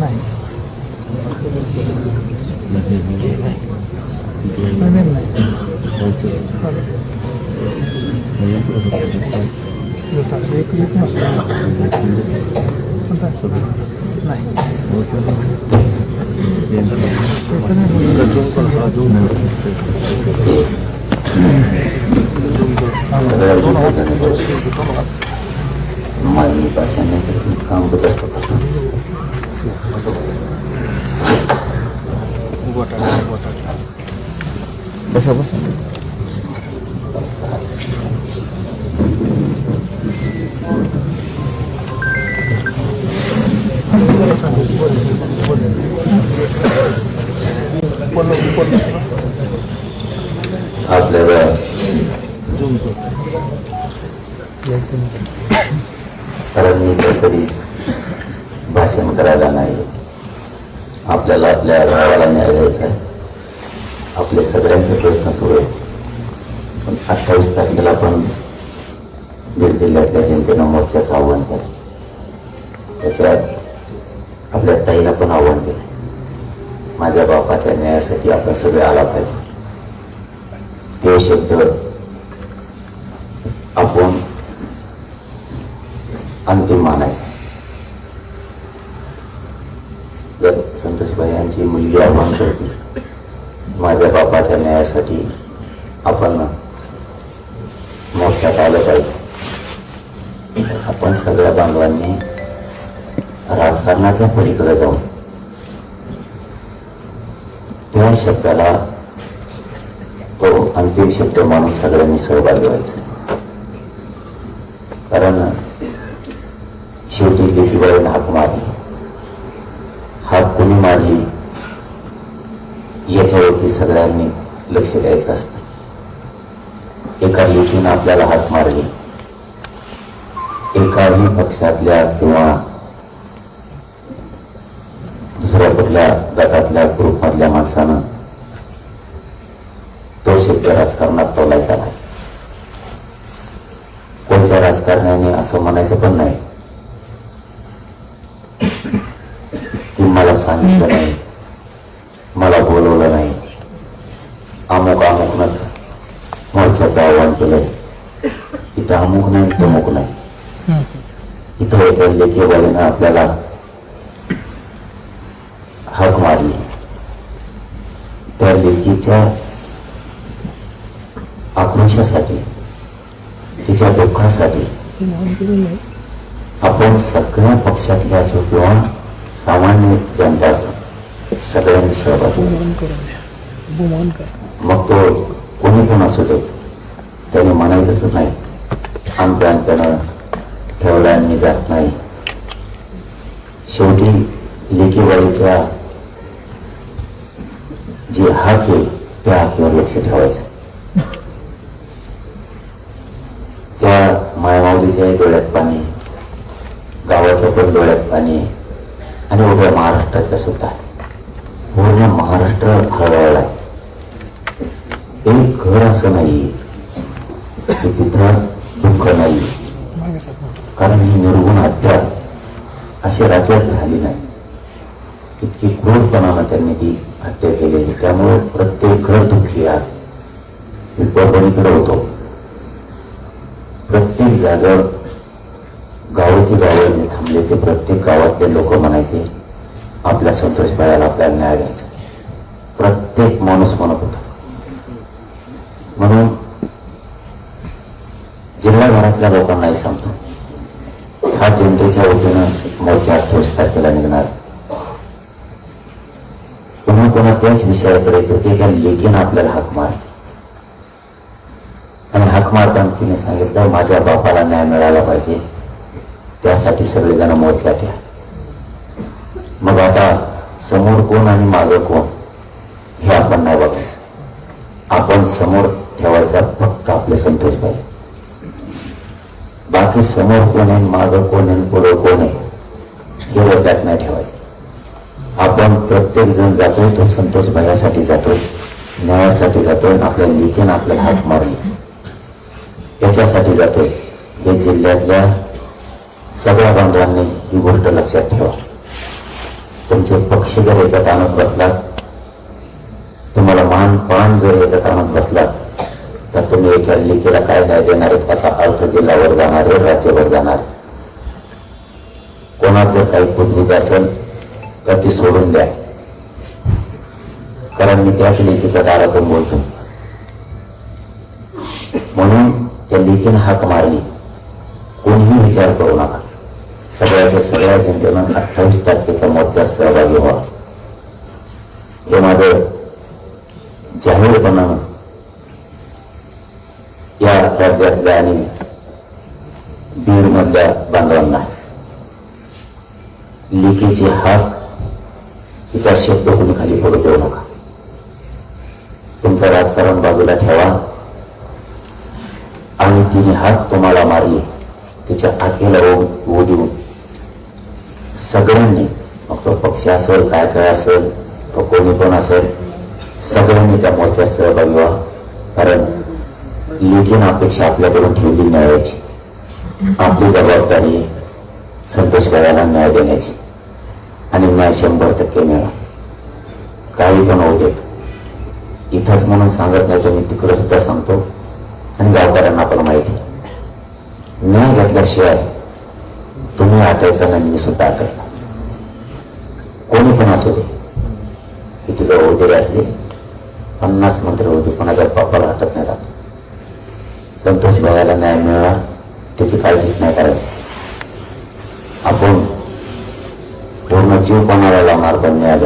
नाही दहा बातमी पडल्या दोन बातम्या तो पेशंट राहतात आज एक नाही सुरू नाही नवीन नाही चालेल. आपल्याला कारण मी भाषण करायला नाही. आपल्याला आपल्या गावाला न्याय द्यायचा आहे. आपले सगळ्यांचे प्रयत्न सुरू आहेत. पण अठ्ठावीस तारखेला पण बीड जिल्ह्यातल्या जनतेनं मोर्चाचं आव्हान केलं. त्याच्यात आपल्या ताईला पण आव्हान केलं. माझ्या बापाच्या न्यायासाठी आपण सगळे आला पाहिजे. ते शब्द आपण अंतिम मानायचा. जर संतोषबाई यांची मुलगी आव्हान करते माझ्या बापाच्या न्यायासाठी आपण मोर्चात आलं पाहिजे. आपण सगळ्या बांधवांनी राजकारणाच्या पलीकडे जाऊन या शब्दाला तो अंतिम शब्द मानून सगळ्यांनी सहभागी व्हायचा. कारण शेवटी लेखीबाईने हाक मारली. हाक कोणी मारली? याच्यावरती सगळ्यांनी लक्ष द्यायचं असतं. एका लेखीनं आपल्याला हाक मारली. एकाही पक्षातल्या किंवा दुसऱ्या कुठल्या गटातल्या ग्रुपमधल्या माणसानं तो शब्द राजकारणात तोलायचा नाही. कोणत्या राजकारण्याने असं म्हणायचं पण नाही. की मला सांगितलं नाही मला बोलवलं नाही. अमुक अमुकनच मोर्चाचं आव्हान केलंय. इथं अमुक नाही तमुक नाही. इथं एका लेखीवालीनं आपल्याला हाक मारली त्या लेखीच्या आक्रोशासाठी तिच्या दुःखासाठी आपण सगळ्या पक्षातले असो किंवा सामान्य जनता असो सगळ्यांनी सहभागी. मग तो कोणी पण असू देत त्याने म्हणायचंच नाही आमच्या अंत्यानं ठेवला मी जात नाही. शेवटी लेखीवाडीच्या जी हाक आहे त्या हाकीवर लक्ष ठेवायचं. त्या मायमावलीच्या डोळ्यात पाणी गावाच्या पण डोळ्यात पाणी आणि उभ्या महाराष्ट्राच्या सुद्धा. पूर्ण महाराष्ट्र हळहळला. एक घर असं नाही की तिथं दुःख नाही. कारण ही निर्गुण हत्या अशी राज्यात झाली नाही. इतकी क्रूरपणानं त्यांनी ती हत्या केलेली त्यामुळे प्रत्येक घर दुःखी आज मी परभणीकडे होतो. प्रत्येक जागेवर गावाची गावं जे थांबले ते प्रत्येक गावातले लोक म्हणायचे आपल्या संतोष बाळाला आपल्याला न्याय घ्यायचा प्रत्येक माणूस म्हणत होता. म्हणून जिल्हा घरातल्या लोकांनाही सांगतो हा जनतेच्या वतीनं मोर्चा अठ्ठावीस तारखेला निघणार पुन्हा त्याच विषयाकडे येतो की एका लेखीनं आपल्याला हाक मार आणि हाक मारताना तिने सांगितलं माझ्या बापाला न्याय मिळाला पाहिजे. त्यासाठी सगळेजण मोर्चात या. मग आता समोर कोण आणि मागं कोण हे आपण नाही बघायचं. आपण समोर ठेवायचा फक्त आपले संतोष भाई. बाकी समोर कोण आहे मागं कोण आहे पुढं कोण आहे हे डोक्यात नाही ठेवायचं. आपण प्रत्येक जण जातोय तो संतोष भयासाठी जातोय न्यायासाठी जातोय आणि आपल्या लिखेन आपल्या हात मारली. याच्यासाठी जातोय. हे जिल्ह्यातल्या सगळ्या बांधवांनी ही गोष्ट लक्षात ठेवा. तुमचे पक्ष जर याच्यात आणत बसलात तुम्हाला मान पान जर याच्यात आणत बसलात तर तुम्ही एका लिखेला काय न्याय देणार आहेत असा अर्थ जिल्ह्यावर जाणार आहे राज्यावर जाणार कोणाचं काही कुजबुज असेल तर ती सोडून द्या. कारण मी त्याच लेखीच्या दारातून बोलतो म्हणून त्या लेखीनं हाक मारली. कोणीही विचार करू नका. सगळ्याच्या सगळ्या जनतेनं अठ्ठावीस तारखेच्या मोर्चात सहभागी व्हा. हे माझं जाहीरपणानं या राज्यातल्या आणि बीडमधल्या बांधवांना. लिखीची हाक तिचा शब्द कोणी खाली पडू देऊ नका. तुमचं राजकारण बाजूला ठेवा. आणि तिने हाक तुम्हाला मारली तिच्या आखेला ओ देऊन सगळ्यांनी मग तो पक्ष असेल काय काय असेल तो कोणी पण असेल सगळ्यांनी त्या मोर्चात सहभागी व्हा. कारण लेखीन अपेक्षा आपल्याकडून ठेवली न्यायाची. आपली जबाबदारी संतोष भावाला न्याय देण्याची. आणि न्याय शंभर टक्के मिळा काही पण होऊ देत. इथंच म्हणून सांगत नाही तर मी तिकडं सुद्धा सांगतो. आणि गावकऱ्यांना पण माहिती. न्याय घेतल्याशिवाय तुम्ही आटायचा नाही मी सुद्धा आटणार कोणी पण असू दे. किती लोक वगैरे असते पन्नास मंत्री होते कोणाच्या पापाला हटत नाही राहत. संतोष भावाला न्याय मिळणार त्याची काळजीच नाही करायची. आपण पूर्ण जीव कोणाला लावणार पण न्याय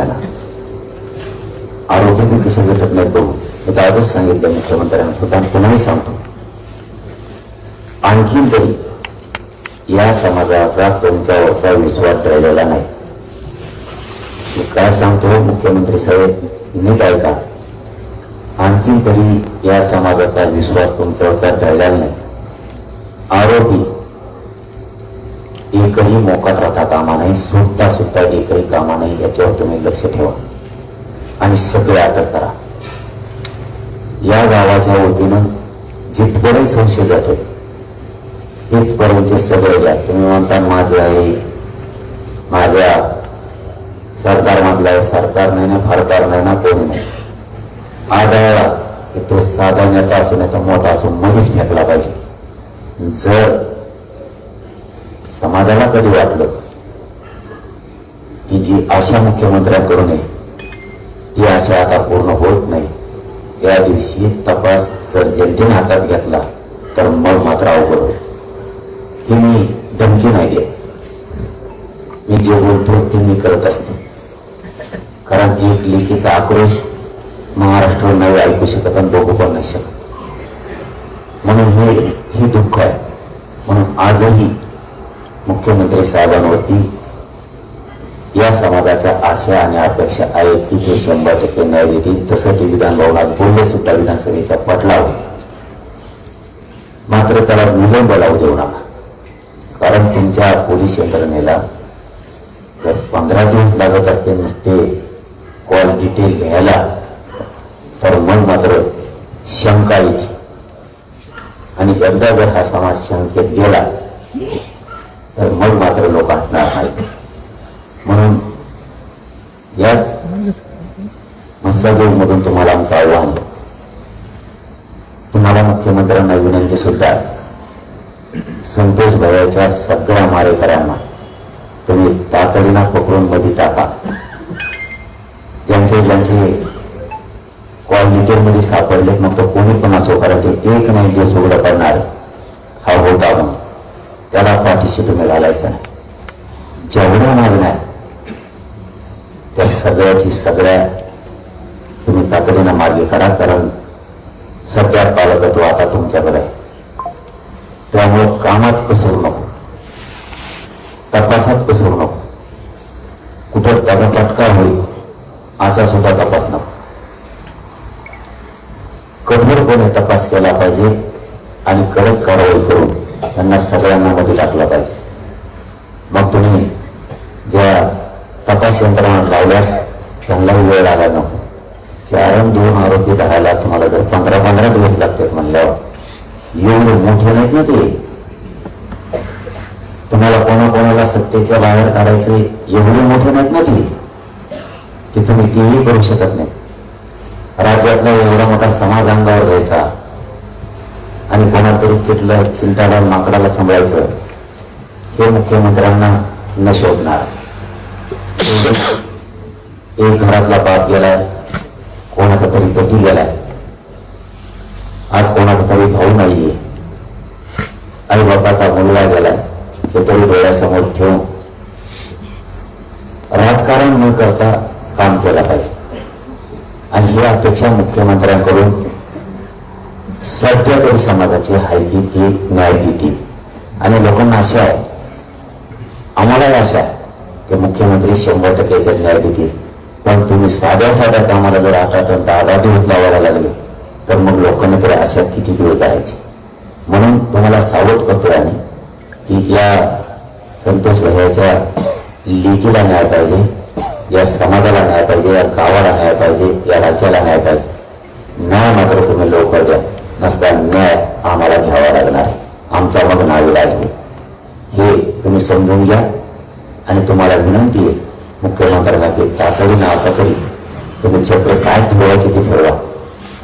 आरोग्य पण कसं भेटत नाही बघू. मी तर आजच सांगितलं मुख्यमंत्र्यांना सुद्धा पुन्हाही सांगतो. आणखीन तरी या समाजाचा तुमच्यावरचा विश्वास ठेवलेला नाही. मी काय सांगतो मुख्यमंत्री साहेब नीट ऐका. आणखीन तरी या समाजाचा विश्वास तुमच्यावरचा ठेवलेला नाही. आरोपी एकही मोकाट राहता कामा नाही सुटता सुटता एकही कामा नाही याच्यावर तुम्ही लक्ष ठेवा. आणि सगळे अटक करा. या गावाच्या वतीनं जिथपर्यंत संशय जातो तिथपर्यंतचे सगळे घ्या. तुम्ही म्हणता माझे आहे माझ्या सरकारमधला आहे सरकार नाही ना फारकार नाही ना कोणी नाही. आढळला की तो साधा नेता असू नाही तर मोठा असून मध्येच फेकला पाहिजे. जर समाजाला कधी वाटलं? की जी आशा मुख्यमंत्र्यांकडून आहे ती आशा आता पूर्ण होत नाही. त्या दिवशी तपास जर जनतेने हातात घेतला तर मग मात्र अवघड होईल. ही मी धमकी नाही देत. मी जे बोलतो ते मी करत असतो. कारण एक लेखीचा आक्रोश महाराष्ट्र नाही ऐकू शकत आणि बघू पण नाही शकत. म्हणून हे हे दुःख आहे. म्हणून आजही मुख्यमंत्री साहेबांवरती या समाजाच्या आशा आणि अपेक्षा आहेत की ते शंभर टक्के न्याय देतील. तसं ते विधान भवनात बोलले सुद्धा विधानसभेच्या पटलावर. मात्र त्याला विलंब लावू देऊ नका. कारण तुमच्या पोलीस यंत्रणेला जर पंधरा दिवस लागत असते नुसते कॉल डिटेल घ्यायला तर मग मात्र शंका येते आणि एकदा जर हा समाज शंकेत गेला तर मग मात्र लोक हटणार नाहीत म्हणून याच मधून तुम्हाला आमचं आव्हान आहे. तुम्हाला मुख्यमंत्र्यांना विनंती सुद्धा संतोष भयाच्या सगळ्या मारेकऱ्यांना तुम्ही तातडीनं पकडून मध्ये टाका. ज्यांचे ज्यांचे क्वालिटीमध्ये सापडले मग तो कोणी पण असो कारण ते एक नाही दिवस उघडं पडणार हा होता म्हणून पाठीशी तुम्ही घालायचं नाही. जेवढ्या मागण्या त्या सगळ्याची सगळ्या तुम्ही तातडीनं मागे करा कारण सध्या पालकत्व आता तुमच्याकडे त्यामुळं कामात कसरू नको. तपासात कसरू नको. कुठं त्याला पटका होईल असा सुद्धा तपास नको. कठोरपणे तपास केला पाहिजे आणि कडक कारवाई करून त्यांना सगळ्यांना मध्ये टाकलं पाहिजे. मग तुम्ही ज्या तपास यंत्रणा लावल्या त्यांनाही वेळ आला नको. कारण दोन आरोपी धरायला तुम्हाला जर पंधरा पंधरा दिवस लागतात म्हणल्यावर. एवढे मोठे नाहीत ना ते. तुम्हाला कोणाकोणाला सत्तेच्या बाहेर काढायचे एवढे मोठे नाहीत ना ते की तुम्ही तेही करू शकत नाही राज्यातला एवढा मोठा समाज अंगावर घ्यायचा. आणि कोणातरी चिडलं चिंटाला माकडाला सांभाळायचं हे मुख्यमंत्र्यांना न शोधणार एक घरातला बाप गेलाय कोणाचा तरी पती गेलाय. आज कोणाचा तरी भाऊ नाहीये. आई बापाचा मुलगा गेलाय हे तरी डोळ्यासमोर ठेवून राजकारण न करता काम केलं पाहिजे. आणि ही अपेक्षा मुख्यमंत्र्यांकडून सध्या तरी समाजाची हायकी की ती न्याय देतील आणि लोकांना आशा आहे आम्हालाही आशा आहे की मुख्यमंत्री शंभर टक्के न्याय देतील. पण तुम्ही साध्या साध्या कामाला जर आठ आठ दहा दहा दिवस लावायला लागले तर मग लोकांना तरी आशा किती दिवस जायची? म्हणून तुम्हाला सावध करतोय आम्ही की या संतोष भैयाच्या लेकीला न्याय पाहिजे या समाजाला न्याय पाहिजे या गावाला न्याय पाहिजे या राज्याला न्याय पाहिजे. न्याय मात्र तुम्ही लवकर द्या. नसता न्याय आम्हाला घ्यावा लागणार आहे. आमचा मग नाविलाज होईल हे तुम्ही समजून घ्या आणि तुम्हाला विनंती आहे मुख्यमंत्र्यांना की तातडीनं आता तरी तुम्ही चक्र काय ठेवायची ती फिरवा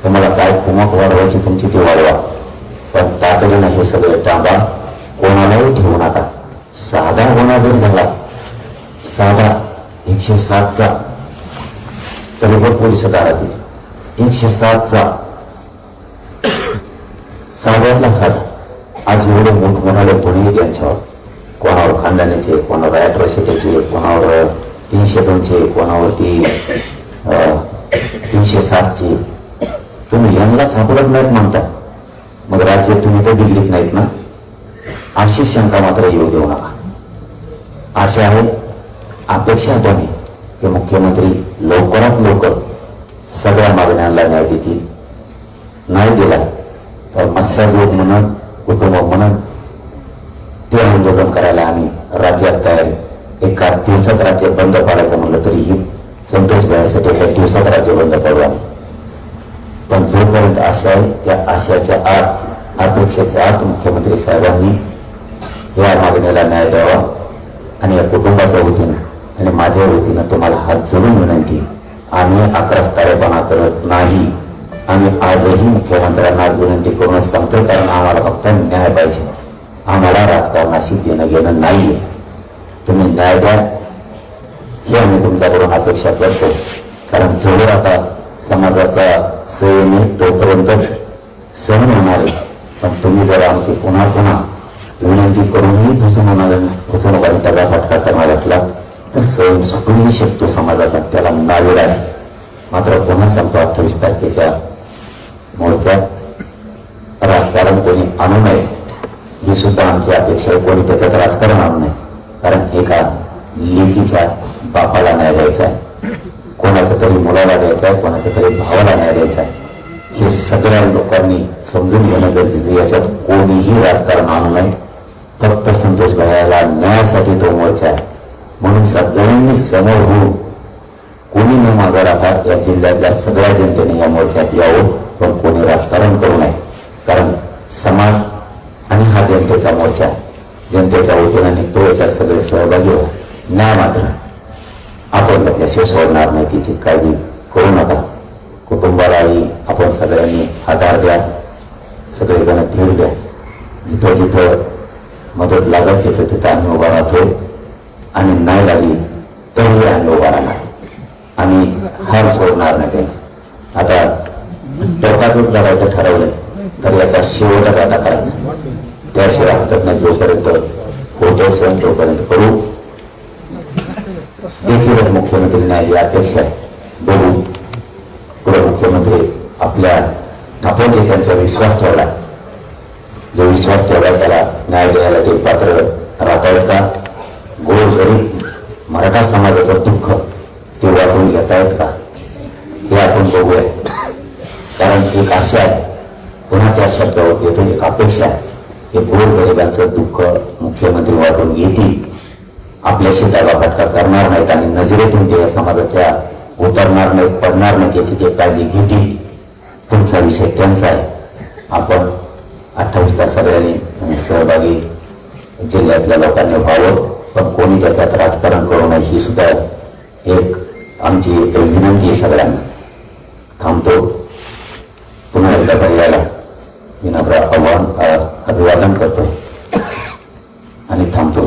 तुम्हाला काय कुमक वाढवायची तुमची ती वाढवा. पण तातडीनं हे सगळे टांबा कोणालाही ठेवू नका. साधा गुन्हा जरी झाला साधा एकशे सातचा तरी पण पोलीस दारात येते एकशे सातचा. साध्यातला साधा आज एवढे मोठमोठाले गुन्हे त्यांच्यावर कोणावर खानदानीचे कोणावर ॲट्रॉसिटीचे कोणावर तीनशे दोनशे कोणावरती ती तीनशे सातची तुम्ही यांना सापडत नाहीत म्हणता. मग राज्य तुम्ही तर दिल्लीत नाहीत ना? अशी शंका मात्र येऊ देऊ नका. असे आहे अपेक्षा पण की मुख्यमंत्री लवकरात लवकर सगळ्या मागण्यांना न्याय देतील. नाही दिला तर मत्स्याजोग म्हणून कुटुंब म्हणून ते आंदोलन करायला आम्ही राज्यात तयार एका दिवसात राज्य बंद पाडायचं म्हणलं तरीही संतोष भाईसाठी एका दिवसात राज्य बंद पाडू आम्ही. पण जोपर्यंत आशा आहे त्या आशयाच्या आत अपेक्षेच्या आत मुख्यमंत्री साहेबांनी या मागणीला न्याय द्यावा आणि या कुटुंबाच्या वतीनं आणि माझ्या वतीनं तुम्हाला हात जोडून विनंती आम्ही अकरा तारेपणा करत नाही. आम्ही आजही मुख्यमंत्र्यांना विनंती करूनच सांगतोय कारण आम्हाला फक्त न्याय पाहिजे. आम्हाला राजकारणाशी देणं घेणं नाहीये. तुम्ही न्याय द्या ही आम्ही तुमच्याकडून अपेक्षा करतो. कारण जवळ आता समाजाचा संयम आहे तोपर्यंतच सहन होणार आहे. पण तुम्ही जर आमची पुन्हा पुन्हा विनंती करूनही फसवणूक फसवणुकांनी आणि त्याला फटका करणार असला तर स्वयं सुटूनही शकतो समाजाचा त्याला नावेला मात्र पुन्हा सांगतो अठ्ठावीस तारखेच्या मोर्चात राजकारण कोणी आणू नये ही सुद्धा आमची अपेक्षा आहे. कोणी त्याच्यात राजकारण आणू नये कारण एका लेकीच्या बापाला न्याय द्यायचा आहे. कोणाच्या तरी मुलाला द्यायचा आहे कोणाच्या तरी भावाला न्याय द्यायचा आहे. हे सगळ्या लोकांनी समजून घेणं गरजेचं याच्यात कोणीही राजकारण आणू नये. फक्त संतोष भयाला न्यायासाठी तो मोर्चा आहे. म्हणून सगळ्यांनी समोर होऊन कोणी न मागं राहता या जिल्ह्यातल्या सगळ्या जनतेने या मोर्चात यावं. पण कोणी राजकारण करू नये. कारण समाज आणि हा जनतेचा मोर्चा जनतेच्या वतीनं निघतो याच्यात सगळे सहभागी हो न्याय मात्र. आपण त्याच्याशिवाय सोडणार नाही तिची काळजी करू नका. कुटुंबालाही आपण सगळ्यांनी आधार द्या. सगळेजण धीर द्या. जिथं जिथं मदत लागत तिथं तिथं आम्ही उभा राहतोय. आणि नाही लागली तरीही आम्ही उभा राहणार. आम्ही हार सोडणार नाही त्यांची. आता टोकाचंच लढायचं ठरवलं तर याचा शेवटच आता करायचा. त्याशिवाय हरकत नाही. जोपर्यंत होत सण तोपर्यंत करू. देखीलच मुख्यमंत्री नाही ही अपेक्षा आहे. बघू. पुढे मुख्यमंत्री आपल्या आपण जे त्यांचा विश्वास ठेवला. जो विश्वास ठेवला त्याला न्याय द्यायला ते पात्र राहतायत का? गोर गरीब मराठा समाजाचं दुःख ते वाटून घेतायत का? हे आपण बघूया. कारण एक आशा आहे. कोणाच्या शब्दावरती येतो एक अपेक्षा आहे. हे गोरगरिबांचं दुःख मुख्यमंत्री वाटून घेतील. आपल्या शेताला फटका करणार नाहीत आणि नजरेतून ते या समाजाच्या उतरणार नाहीत पडणार नाहीत याची ते काळजी घेतील. तुमचा विषय त्यांचा आहे. आपण अठ्ठावीसला सगळ्यांनी सहभागी जिल्ह्यातल्या लोकांनी व्हावं पण कोणी त्याच्यात राजकारण करू नये ही सुद्धा एक आमची एक विनंती आहे सगळ्यांना. थांबतो. पुन्हा एकदा भैयाला मी आव्हान अभिवादन करतो. आणि थांबतो.